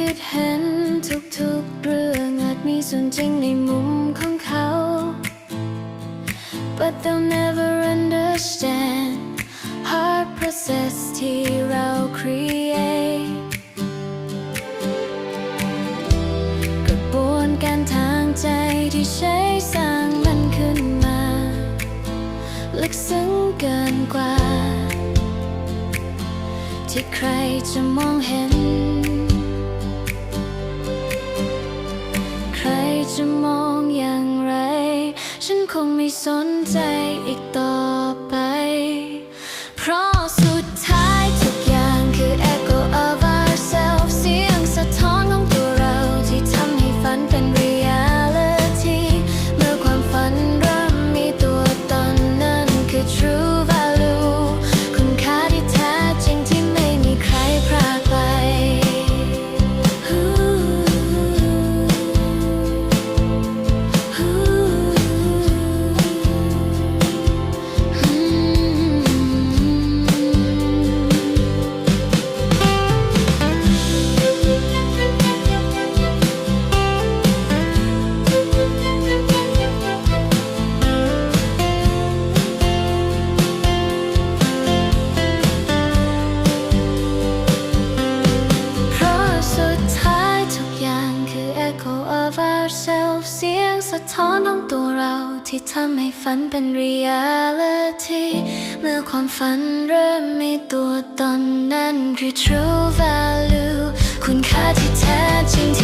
คิดเห็นทุกๆเรื่องอาจมีส่วนจริงในมุมของเขา but they'll never understand hard process ที่เรา create กระบวนการทางใจที่ใช้สร้างมันขึ้นมา ลึกซึ้งเกินกว่า ที่ใครจะมองเห็น ฉันคงไม่สนใจอีกต่อไปะท้อนของตัวเราที่ทำให้ฝันเป็นเรียลิตี้เมื่อความฝันเริ่มมีตัวตนนั่นคือ true value คุณค่าที่แท้จริง